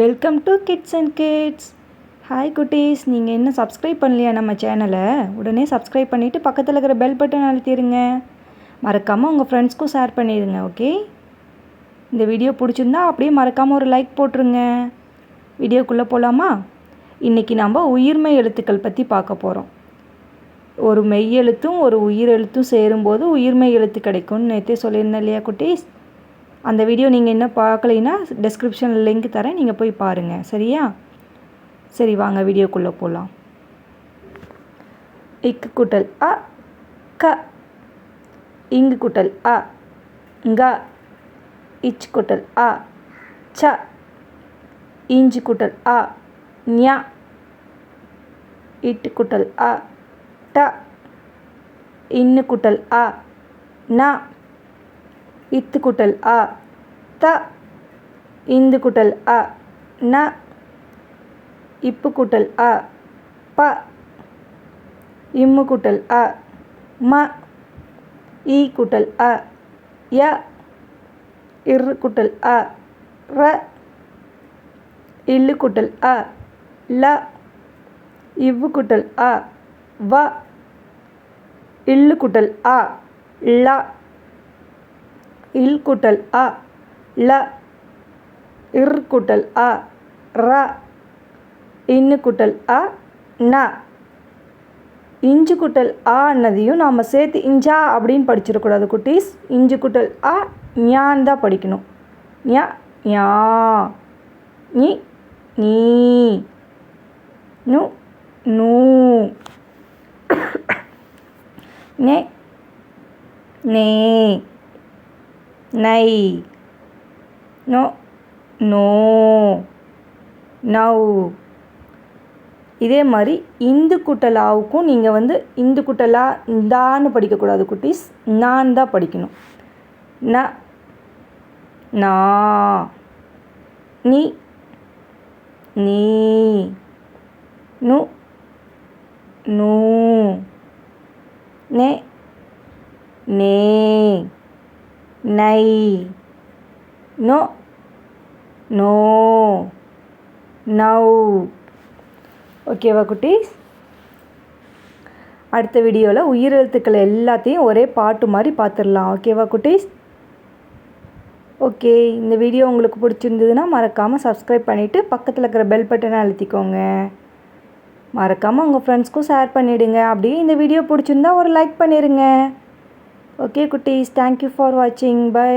Welcome to kids and kids hi குட்டீஸ். நீங்கள் இன்னும் சப்ஸ்கிரைப் பண்ணலையா நம்ம சேனலை உடனே சப்ஸ்கிரைப் பண்ணிவிட்டு பக்கத்தில் இருக்கிற பெல் பட்டன் அழுத்திடுங்க. மறக்காமல் உங்கள் ஃப்ரெண்ட்ஸ்க்கும் ஷேர் பண்ணிடுங்க ஓகே இந்த வீடியோ பிடிச்சிருந்தா அப்படியே மறக்காமல் ஒரு லைக் போட்டுருங்க. வீடியோக்குள்ளே போகலாமா இன்றைக்கி நம்ம உயிர்மை எழுத்துக்கள் பற்றி பார்க்க போகிறோம் ஒரு மெய் எழுத்தும் ஒரு உயிர் எழுத்தும் சேரும்போது உயிர்மை எழுத்து கிடைக்கும்னு நேற்றே சொல்லியிருந்தேன் இல்லையா குட்டீஸ்? அந்த வீடியோ நீங்கள் இன்னும் பார்க்கலைன்னா டெஸ்கிரிப்ஷனில் லிங்க் தரேன் நீங்கள் போய் பாருங்கள் சரியா? சரி வாங்க வீடியோக்குள்ளே போகலாம் இக்கு குட்டல் அ க இங்கு குட்டல் அ க இச் குட்டல் அ ச இஞ்சி குட்டல் அ ஞ இட்டு குட்டல் அ ட இன்னு குட்டல் அ ந இத்து குட்டல் அ. த. இந்து குட்டல் அ. ந. இப்பு குட்டல் அ. ப. இம்மு குட்டல் அ. ம. ஈ குட்டல் அ. ய. இரு குட்டல் அ. ர. இல்லு குட்டல் அ. ல. இவ்வு குட்டல் அ. வ. இல்லு குட்டல் அ. ல இல் குட்டல் அ ல இர் குட்டல் அ ர இன்னு குட்டல் அ ந. இஞ்சு குட்டல் ஆ நாம் சேர்த்து இஞ்சா அப்படின்னு படிச்சிடக்கூடாது குட்டீஸ். இஞ்சு குட்டல் ஆ ஞான் தான் படிக்கணும். ஞா ஞா. நீ நீ நு நூ. நே நே நை. நோ. நோ. நவ் இதே மாதிரி இந்து குட்டலாவுக்கும் நீங்கள் வந்து இந்து குட்டலா இந்தான்னு படிக்கக்கூடாது குட்டீஸ். நான் தான் படிக்கணும். ந. நா. நீ. நீ. நு. நூ. நே. நே. நை. நோ. நோ. நவ் ஓகேவா குட்டீஸ்? அடுத்த வீடியோவில் உயிரெழுத்துக்கள் எல்லாத்தையும் ஒரே பாட்டு மாதிரி பார்த்துடலாம் ஓகேவா குட்டீஸ்? ஓகே இந்த வீடியோ உங்களுக்கு பிடிச்சிருந்ததுன்னா மறக்காமல் சப்ஸ்கிரைப் பண்ணிவிட்டு பக்கத்தில் இருக்கிற பெல் பட்டனை அழுத்திக்கோங்க. மறக்காமல் உங்கள் ஃப்ரெண்ட்ஸ்க்கும் ஷேர் பண்ணிவிடுங்க அப்படியே இந்த வீடியோ பிடிச்சிருந்தா ஒரு லைக் பண்ணிடுங்க ஓகே குட்டீஸ் தேங்க்யூ ஃபார் வாட்சிங் பை